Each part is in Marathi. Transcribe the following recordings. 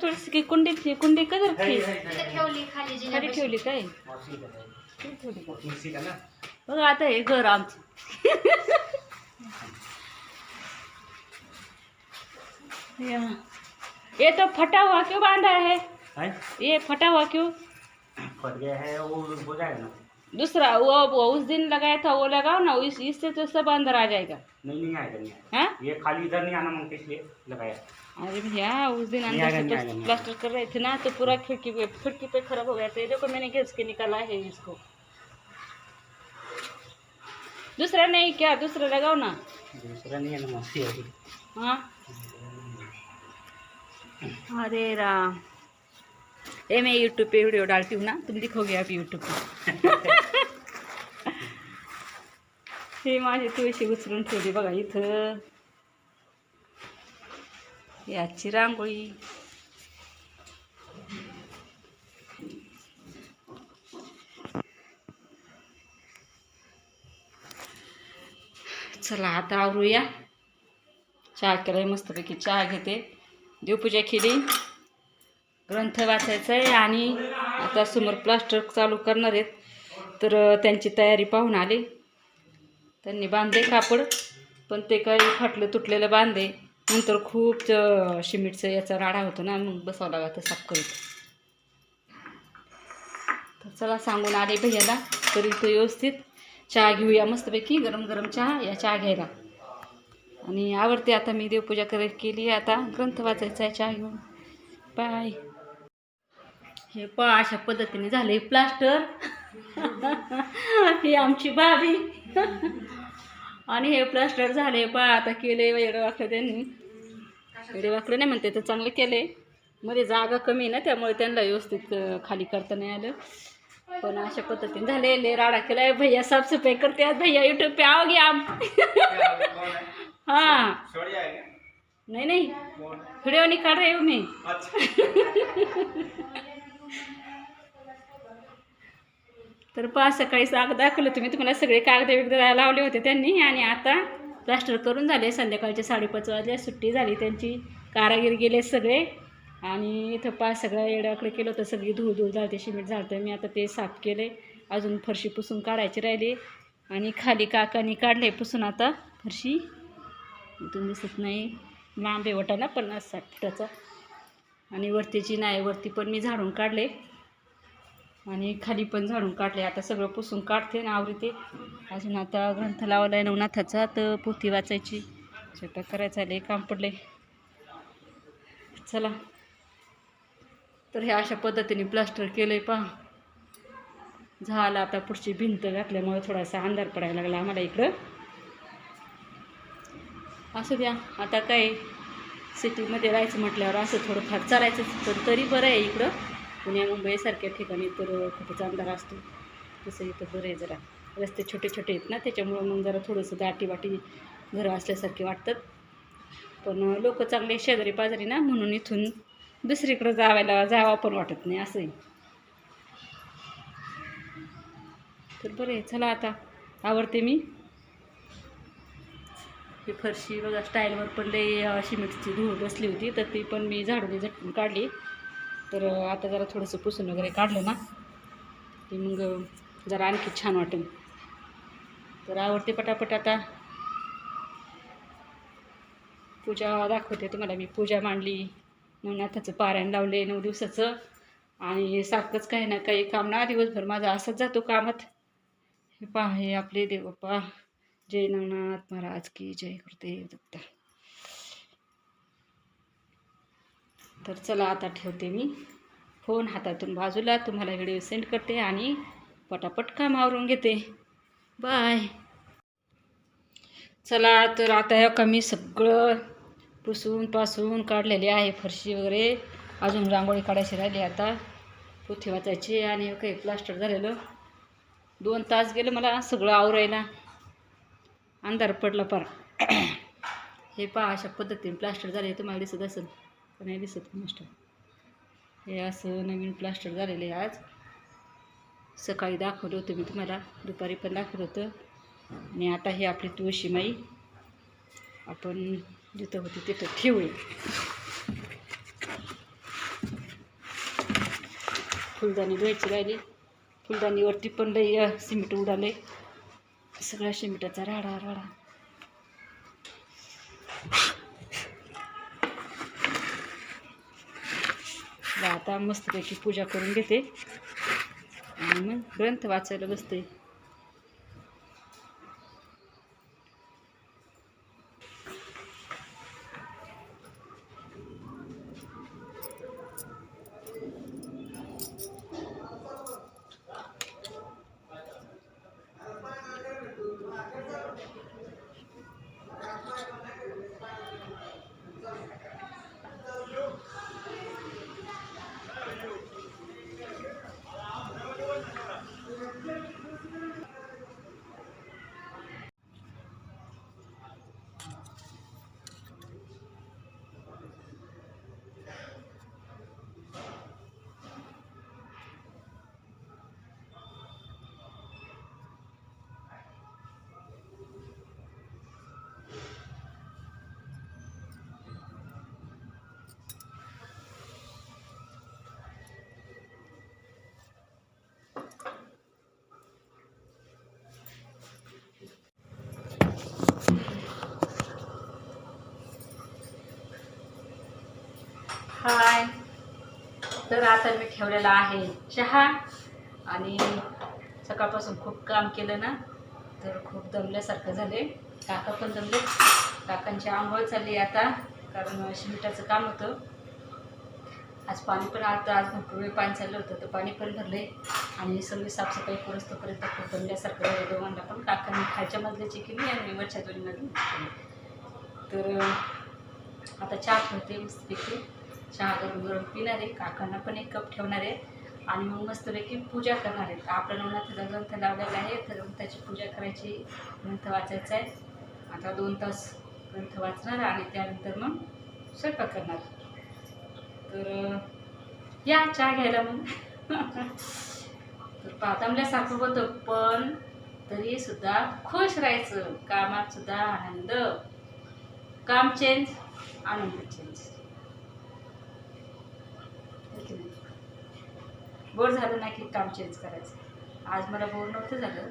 तुळशी की कुंडीत कुंडी का जर है, खाली है, है, है. ठेवली खाली जिन्यापाशी. ठेवली काय मौसी का है. कुठे ठेवली का? तुलसी का ना बघा आता हे घर आमचं या. ये तो फटा हुआ क्यों बांधा है है ये फटा हुआ क्यों फट गया है वो हो जाएगा ना दूसरा वो, वो उस दिन लगाया था वो लगाओ ना इस इससे तो सब अंदर आ जाएगा। नहीं नहीं आएगा नहीं आएगा। हाँ? ये खाली इधर नहीं आना मांगते इसलिए लगाया। अरे भैया उस दिन अंदर से नहीं प्लास्टर कर रहे थे ना तो पूरा खिड़की पे खिड़की पे खराब हो गया था। ये देखो मैंने घिस के निकाला है इसको। दूसरा नहीं क्या? दूसरा लगाओ ना। दूसरा नहीं है। ना हाँ? अरे राम। ये मैं यूट्यूब पे वीडियो डालती हूँ ना तुम दिखोगे आप यूट्यूब पे। हे माझी तुळशी उचलून ठेवली बघा इथं. याची रांगोळी. चला आता आवरूया. चहा केलाय मस्तपैकी चहा घेते. देवपूजा केली. ग्रंथ वाचायचा आहे आणि आता समोर प्लास्टर चालू करणार आहेत. तर त्यांची तयारी पाहून आले. त्यांनी बांधले कापड पण ते काही फाटलं तुटलेलं बांधे नंतर खूप च- याचा राडा होतो ना मग बसावं लागतं साफ करीत तर चला सांगून आले भैयाला तरी तो व्यवस्थित चहा घेऊया मस्तपैकी गरम गरम चहा या चहा घ्यायला. आणि आवडते आता मी देवपूजा कर केली आता ग्रंथ वाचायचा आहे चहा घेऊन. बाय हे पा अशा पद्धतीने झाले प्लास्टर. ही आमची भाभी आणि हे प्लास्टर झाले पा आता केले वेडे वाकडे त्यांनी. वेडे वाकडे नाही म्हणते तर चांगले केले मध्ये जागा कमी आहे ना त्यामुळे त्यांना व्यवस्थित खाली करता नाही आलं. पण अशा पद्धतीने झाले ले राडा केलाय. भैया साफसफाई करते भैया यूट्यूब पे आओगे आप हाँ. नहीं नहीं. वीडियो निकाल रही हूँ मैं तर पाच सकाळी साग दाखवलं तुम्ही. तुम्हाला सगळे कागद वगैरे लावले होते त्यांनी. आणि आता प्लास्टर करून झाले. संध्याकाळचे साडेपाच वाजले सुट्टी झाली त्यांची. कारागीर गेले सगळे. आणि इथं पाच सगळ्या येड्याकडे केलं होतं. सगळी धूळ धूळ झालते शिमेंट झालं मी आता ते साफ केले. अजून फरशी पुसून काढायची राहिली. आणि खाली काकानी काढले पुसून आता फरशी. इथून दिसत नाही. लांब वटाला पन्नास साठ फुटाचा. आणि वरतीची नाही वरती पण मी झाडून काढले. आणि खाली पण झाडून काढले. आता सगळं पुसून काढते ना आवडते अजून आता ग्रंथ लावला आहे नवनाथाचा तर पोथी वाचायची. स्वयंपाक करायचं आहे काम पडले चला. तर हे अशा पद्धतीने प्लास्टर केलं आहे पहा. झालं आता पुढची भिंत घातल्यामुळे थोडासा अंधार पडायला लागला आम्हाला इकडं. असू द्या आता काय सिटीमध्ये राहायचं म्हटल्यावर असं थोडंफार चालायचं पण तरी बरं आहे इकडं. पुण्या मुंबईसारख्या ठिकाणी तर खूपच अंधार असतो. तसं इथं बरं आहे जरा. रस्ते छोटे छोटे आहेत ना त्याच्यामुळं मग जरा थोडंसं दाटीवाटी घरं असल्यासारखे वाटतात. पण लोक चांगले शेजारी पाजारी ना म्हणून इथून दुसरीकडं जावायला जावा पण वाटत नाही असंही. तर बरं आहे चला आता. आवडते मी. ही फरशी बघा स्टाईलवर पण लई अं, धूळ बसली होती तर ती पण मी झाडून झटकून काढली. तर आता जरा थोडंसं पुसून वगैरे काढलं ना. की मग जरा आणखी छान वाटेल. तर आवडते पटापट आता. पूजा दाखवते तुम्हाला मी. पूजा मांडली. नवनाथाचं पारायण लावले नऊ दिवसाचं. आणि सारखंच काही ना काही काम ना दिवसभर माझा असंच जातो कामात. हे पहा हे आपले देवप्पा जय नवनाथ महाराज की जय गुरुदेव दत्ता तर चला आता ठेवते मी. फोन हातातून बाजूला तुम्हाला व्हिडिओ सेंड करते आणि पटापट काम आवरून घेते. बाय. चला तर आता हे कमी सगळं पुसून पासून काढलेले आहे फरशी वगैरे. अजून रांगोळी काढायची राहिली आता. पोथी वाचायची आणि काही प्लास्टर झालेलं. दोन तास गेलं मला सगळं आवरायला. अंधार पडला पार. हे पहा अशा पद्धतीने प्लास्टर झाले तुम्हाला दिसत असेल. का नाही दिसत मस्त हे असं नवीन प्लास्टर झालेलं आहे आज. सकाळी दाखवलं होतं मी तुम्हाला दुपारी पण दाखवलं होतं. आणि आता हे आपली तुळशी माई. आपण जिथं होती तिथं ठेवूया. फुलदाणी धुवायची राहिली. फुलदाणीवरती पण लई सिमेंट उडाले सगळ्या सिमेंटाचा राडा राडा. चला, आता मस्तपैकी पूजा करून घेते. आणि मग ग्रंथ वाचायला बसते. हाय. तर आता मी ठेवलेला आहे चहा. आणि सकाळपासून खूप काम केलं ना तर खूप दमल्यासारखं झाले काका पण दमले. काकांची आंघोळ चालली आता कारण शिमिटाचं काम होतं. आज पाणी पण आता आज भरपूर वेळ पाणी चाललं होतं तर पाणी पण भरले आणि सगळी साफसफाई करूच तोपर्यंत खूप दमल्यासारखं झालं दोघांना पण. काकांनी खायच्या मधल्याची केली आणि वरच्या दोन्ही मधली तर आता चहा ठेवते मस्तपैकी चहा गरम गरम पिणार आहे काकांना पण एक कप ठेवणार आहे आणि मग मस्तपैकी पूजा करणार आहेत आपल्या नवनाथाचा ग्रंथ लावलेला आहे तर ग्रंथाची पूजा करायची ग्रंथ वाचायचा आहे. आता दोन तास ग्रंथ वाचणार आणि त्यानंतर मग स्वयंपाक करणार. तर या चहा घ्यायला मग. तर पातांबल्यासारखं होतं पण तरी सुद्धा खुश राहायचं. कामात सुद्धा आनंद. काम चेंज आनंद चेंज बोर झालं नाही की काम चेंज करायचं. आज मला बोर नव्हतं झालं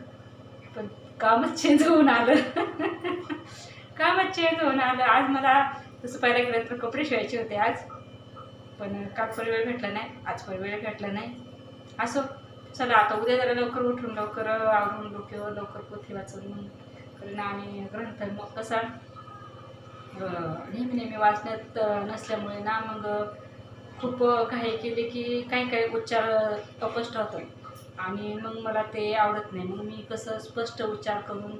पण कामच चेंज होऊन आलं. कामच चेंज होऊन आलं. आज मला तसं पाहायला गेलं तर कपडे शिवायचे होते आज पण काल पण वेळ भेटला नाही आज पण वेळ भेटला नाही. असो चला आता उद्या जरा लवकर उठून लवकर आवरून डोक्यावर लवकर पोथी वाचून कारण आणि ग्रंथ मग कसा नेहमी नेहमी वाचण्यात नसल्यामुळे ना मग खूप घाई केले की काही काही उच्चार अपष्ट होतात. आणि मग मला ते आवडत नाही. मग मी कसं स्पष्ट उच्चार करून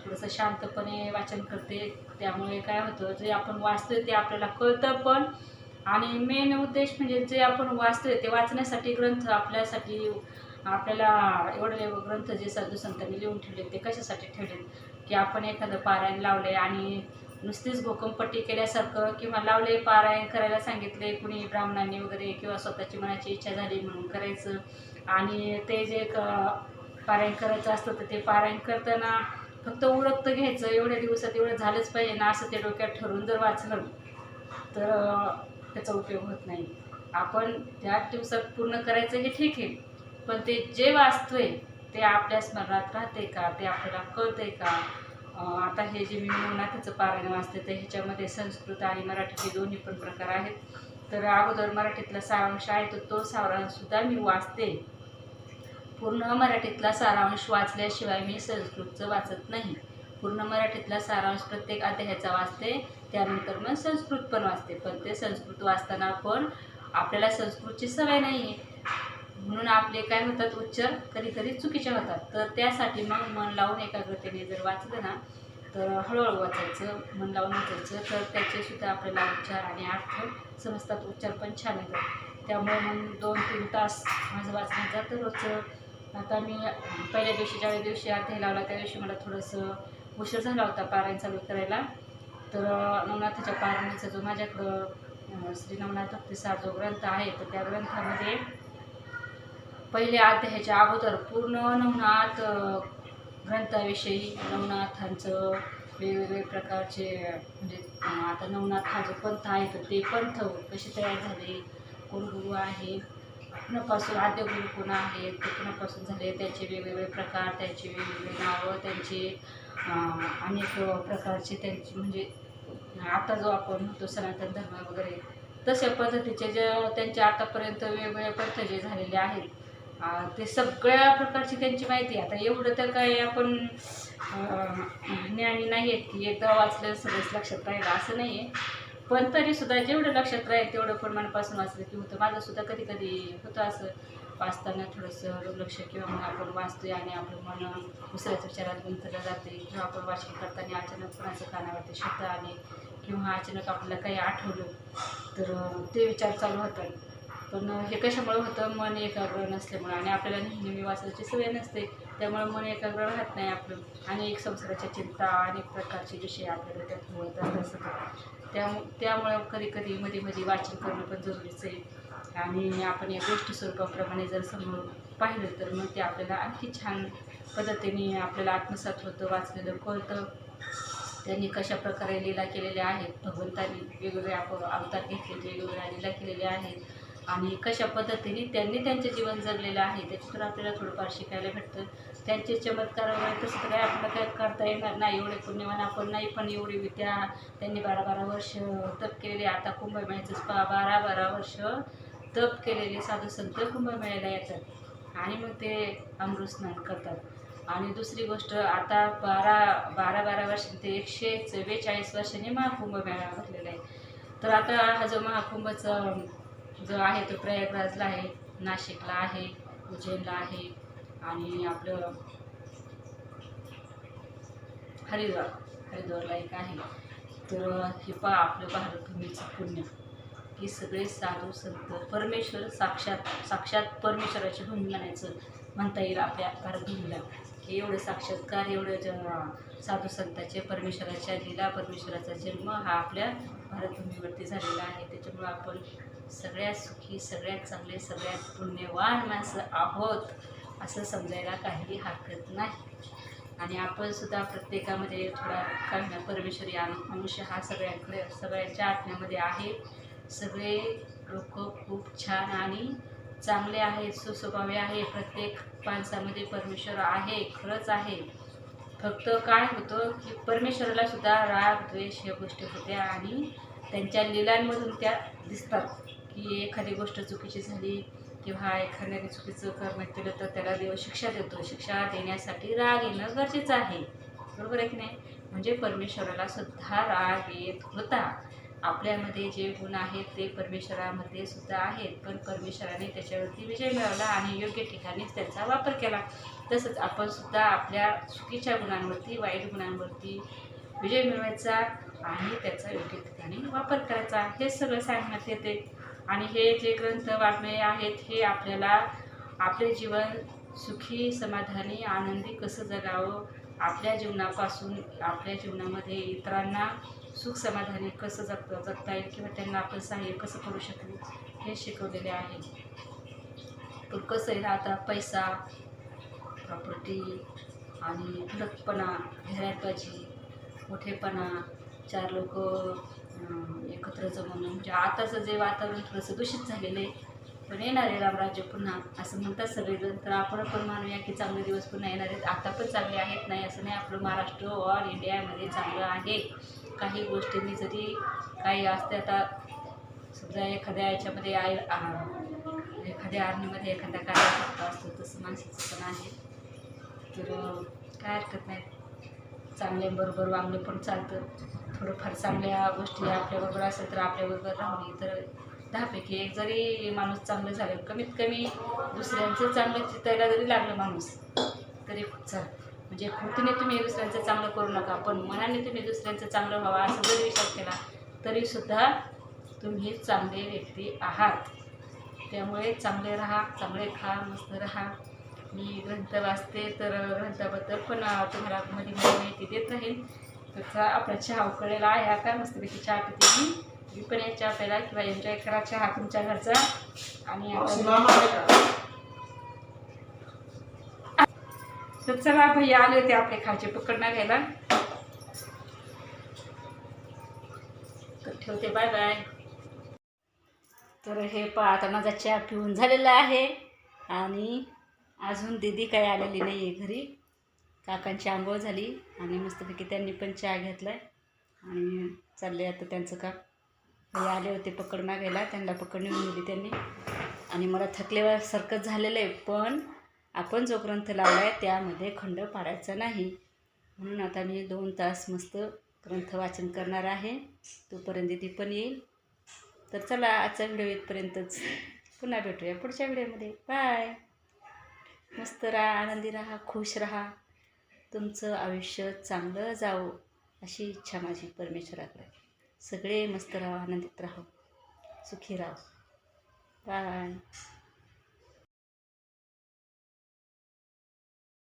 थोडंसं शांतपणे वाचन करते. त्यामुळे काय होतं जे आपण वाचतोय ते आपल्याला कळतं पण आणि मेन उद्देश म्हणजे जे आपण वाचतोय ते वाचण्यासाठी ग्रंथ आपल्यासाठी आपल्याला एवढे ग्रंथ जे साधू संतांनी लिहून ठेवले ते कशासाठी ठेवले? की आपण एखादं पारायण लावले आणि नुसतीच भोकमपट्टी केल्यासारखं किंवा लावले पारायण करायला सांगितले कुणी ब्राह्मणांनी वगैरे किंवा स्वतःची मनाची इच्छा झाली म्हणून करायचं. आणि ते जे क- पारायण करायचं असतं तर ते पारायण करताना फक्त उरक्त घ्यायचं एवढ्या दिवसात एवढं झालंच पाहिजे ना असं ते डोक्यात ठरवून जर वाचलं तर त्याचा उपयोग होत नाही. आपण त्या दिवसात पूर्ण करायचं हे ठीक आहे पण ते जे वाचतोय ते आपल्या स्मरणात राहते का? ते आपल्याला कळतंय का? आता हे जे मी नवनाथाचं पारायण वाचते तर ह्याच्यामध्ये संस्कृत आणि मराठीचे दोन्ही पण प्रकार आहेत. तर अगोदर मराठीतला सारांश आहे तर तो सारांशसुद्धा मी वाचते. पूर्ण मराठीतला सारांश वाचल्याशिवाय मी संस्कृतचं वाचत नाही. पूर्ण मराठीतला सारांश प्रत्येक अध्यायाचा वाचते त्यानंतर मग संस्कृत पण वाचते. पण ते संस्कृत वाचताना पण आपल्याला संस्कृतची सवय नाही आहे म्हणून आपले काय होतात उच्चार कधीतरी चुकीचे होतात. तर त्यासाठी मग मन लावून एकाग्रतेने जर वाचलं ना तर हळूहळू वाचायचं मन लावून वाचायचं. तर त्याचेसुद्धा आपल्याला उच्चार आणि अर्थ समजतात. उच्चार पण छान येतात. त्यामुळे मग दोन तीन तास माझं वाचण्याचा तर रोजचं. आता मी पहिल्या दिवशी ज्या दिवशी अध्याय लावला त्या दिवशी मला थोडंसं उशीर झाला होता पारायण चालू करायला. तर नवनाथाच्या पारायणाचा जो माझ्याकडं श्री नवनाथ भक्तिसार जो ग्रंथ आहे तर त्या ग्रंथामध्ये पहिल्या अध्यायाच्या अगोदर पूर्ण नवनाथ ग्रंथाविषयी नवनाथांचं वेगवेगळे प्रकारचे म्हणजे आता नवनाथ हा जो पंथ आहे तर ते पंथ कसे तयार झाले? कोण गुरु आहे? कुणापासून आद्यगुरु कोण आहेत ते कुणापासून झाले? त्याचे वेगवेगळे प्रकार त्यांचे वेगवेगळे नावं त्यांचे अनेक प्रकारचे त्यांची म्हणजे आता जो आपण म्हणतो सनातन धर्म वगैरे तशा पद्धतीचे जे त्यांचे आतापर्यंत वेगवेगळे पंथ जे झालेले आहेत ते सगळ्या प्रकारची त्यांची माहिती आहे. आता एवढं तर काय आपण ज्ञानी नाही आहेत की एकदा वाचलं सगळंच लक्षात राहिलं असं नाही आहे पण तरीसुद्धा जेवढं लक्षात राहील तेवढं पण मनापासून वाचलं की होतं. माझंसुद्धा कधी कधी होतं असं. वाचताना थोडंसं दुर्लक्ष किंवा मग आपण वाचतोय आणि आपलं मन दुसऱ्याच विचारात गुंतलं जाते. किंवा आपण वाचन करताना अचानक कोणाचं कानावरती शब्द आले किंवा अचानक आपल्याला काही आठवलं तर ते विचार चालू होतात. पण हे कशामुळे होतं? मन एकाग्र नसल्यामुळे. आणि आपल्याला नेहमी वाचायची सवय नसते. त्यामुळे मन एकाग्र राहत नाही आपलं. अनेक संसाराच्या चिंता अनेक प्रकारचे विषय आपल्याला त्यात होतात असतात त्यामु त्यामुळं कधी कधी मध्ये मध्ये वाचन करणं पण जरुरीचं आहे. आणि आपण या गोष्टी स्वरूपाप्रमाणे जर समोर पाहिलं तर मग ते आपल्याला आणखी छान पद्धतीने आपल्याला आत्मसात होतं वाचलेलं कळतं. त्यांनी कशा प्रकारे लीला केलेल्या आहेत? भगवंतांनी वेगवेगळे आप अवतार घेतलेले वेगवेगळ्या लीला केलेल्या आहेत. आणि कशा पद्धतीने त्यांनी त्यांचे जीवन जगलेलं आहे त्याच्यातून आपल्याला थोडंफार शिकायला भेटतं. त्यांचे चमत्कारामुळे तसं तर काय आपल्याला काय करता येणार नाही एवढे पुण्यवान आपण नाही पण एवढी विद्या त्यांनी बारा बारा वर्ष तप केलेले आता कुंभमेळ्याचंच पा बारा बारा वर्ष तप केलेले साधू संत कुंभमेळ्याला येतात आणि मग ते अमृत स्नान करतात. आणि दुसरी गोष्ट आता बारा बारा बारा वर्ष ते एकशे चव्वेचाळीस वर्षांनी महाकुंभ मेळा भरलेला आहे. तर आता हा जो महाकुंभचं जो आहे तो प्रयागराजला आहे नाशिकला आहे उज्जैनला आहे आणि आपलं हरिद्वार हरिद्वारला एक आहे. तर हे पहा आपलं भारतभूमीचं पुण्य. हे सगळे साधू संत परमेश्वर साक्षात साक्षात परमेश्वराची भूमी म्हणायचं म्हणता येईल आपल्या भारतभूमीला. हे एवढं साक्षात्कार एवढं ज साधू संतांचे परमेश्वराच्या लीला परमेश्वराचा जन्म हा आपल्या भारतभूमीवरती झालेला आहे. त्याच्यामुळं आपण सगळ्यात सुखी सगळ्यात चांगले सगळ्यात पुण्यवान माणसं आहोत असं समजायला काही हरकत नाही. आणि आपण सुद्धा प्रत्येकामध्ये थोडा काही परमेश्वरी अंश हा सगळ्यांकडे सगळ्यांच्या आत्म्यामध्ये आहे. सगळे लोक खूप छान आणि चांगले आहेत सुस्वभावी आहे प्रत्येक माणसामध्ये परमेश्वर आहे खरंच आहे. फक्त काय होतं की परमेश्वराला सुद्धा राग द्वेष या गोष्टी होत्या आणि त्यांच्या लिलांमधून त्या दिसतात. की एखादी गोष्ट चुकीची झाली किंवा एखाद्याने चुकीचं कर्म केलं तर त्याला देव शिक्षा देतो. शिक्षा देण्यासाठी राग येणं गरजेचं आहे. बरोबर आहे की नाही? म्हणजे परमेश्वराला सुद्धा राग येत होता. आपल्यामध्ये जे गुण आहेत ते परमेश्वरामध्ये सुद्धा आहेत. पण परमेश्वराने त्याच्यावरती विजय मिळवला आणि योग्य ठिकाणीच त्याचा वापर केला. तसंच आपण सुद्धा आपल्या चुकीच्या गुणांवरती वाईट गुणांवरती विजय मिळवायचा आणि त्याचा योग्य ठिकाणी वापर करायचा. हे सगळं सांगण्यात येते. आणि हे जे ग्रंथ वाङ्मय आहेत हे आपल्याला आपले जीवन सुखी समाधानी आनंदी कसं जगावं? आपल्या जीवनापासून आपल्या जीवनामध्ये इतरांना सुख समाधानी कसं जग जगता येईल किंवा त्यांना आपण सहाय्य कसं करू शकू? हे शिकवलेले आहे. पण कसं आहे आता पैसा प्रॉपर्टी आणि धडकपणा जाहिरातबाजी मोठेपणा चार लोक एकत्र जमवणं म्हणजे आताचं जे वातावरण थोडंसं दूषित झालेलं आहे पण येणार आहे रामराज्य पुन्हा असं म्हणतात सगळेजण. तर आपण पण मानूया की चांगले दिवस पुन्हा येणार आहेत. आता पण चांगले आहेत नाही असं नाही. आपलं महाराष्ट्र ऑल इंडियामध्ये चांगलं आहे. काही गोष्टींनी जरी काही असते आता समजा एखाद्या याच्यामध्ये आय आ- एखाद्या आर्मीमध्ये एखादा कार्यकर्ता असतो तसं माणसाचं पण आहे. तर काय हरकत नाही. चांगल्याबरोबर वागणं पण चालतं. थोडंफार चांगल्या गोष्टी आपल्याबरोबर असेल तर आपल्याबरोबर राहणे तर दहापैकी एक जरी माणूस चांगलं झालं कमीत कमी दुसऱ्यांचं चांगलं चितायला जरी लागलं माणूस तरी खूप चाल म्हणजे कृतीने तुम्ही दुसऱ्यांचं चांगलं करू नका पण मनाने तुम्ही दुसऱ्यांचं चांगलं व्हावं असं जरी विचार केला तरीसुद्धा तुम्ही चांगले व्यक्ती आहात. त्यामुळे चांगले राहा चांगले खा मस्त राहा. मी ग्रंथ वाचते तर ग्रंथाबद्दल पण तुम्हाला मध्ये माहिती देत राहील त्याचा आपला चहा उकळलेला आहे हा काय मस्तपैकी चहा पिते मी. मी पण या चहा प्यायला किंवा एन्जॉय करा चहा तुमच्या घरचा. आणि तर चला भैया आले होते आपले खालचे पकडणं घ्यायला. तर ठेवते बाय बाय तर हे पा आता माझा चहा पिऊन झालेला आहे. आणि अजून दीदी काय आलेली नाही आहे घरी. काकांची आंघोळ झाली आणि मस्तपैकी त्यांनी पण चहा घेतला आहे आणि चालले आता त्यांचं काम. हे आले होते पकड मागायला त्यांना पकड नेऊन दिली त्यांनी. आणि मला थकल्यासारखं झालेलं आहे पण आपण जो ग्रंथ लावला आहे त्यामध्ये खंड पाडायचा नाही. म्हणून आता मी दोन तास मस्त ग्रंथ वाचन करणार आहे. तोपर्यंत ती पण येईल. तर चला आजचा व्हिडिओ इथपर्यंतच. पुन्हा भेटूया पुढच्या व्हिडिओमध्ये. बाय! मस्त राहा आनंदी राहा खुश राहा. तुमचं आयुष्य चांगलं जावं अशी इच्छा माझी परमेश्वराकडे. सगळे मस्त राहा आनंदित राहो. सुखी राहो. बाय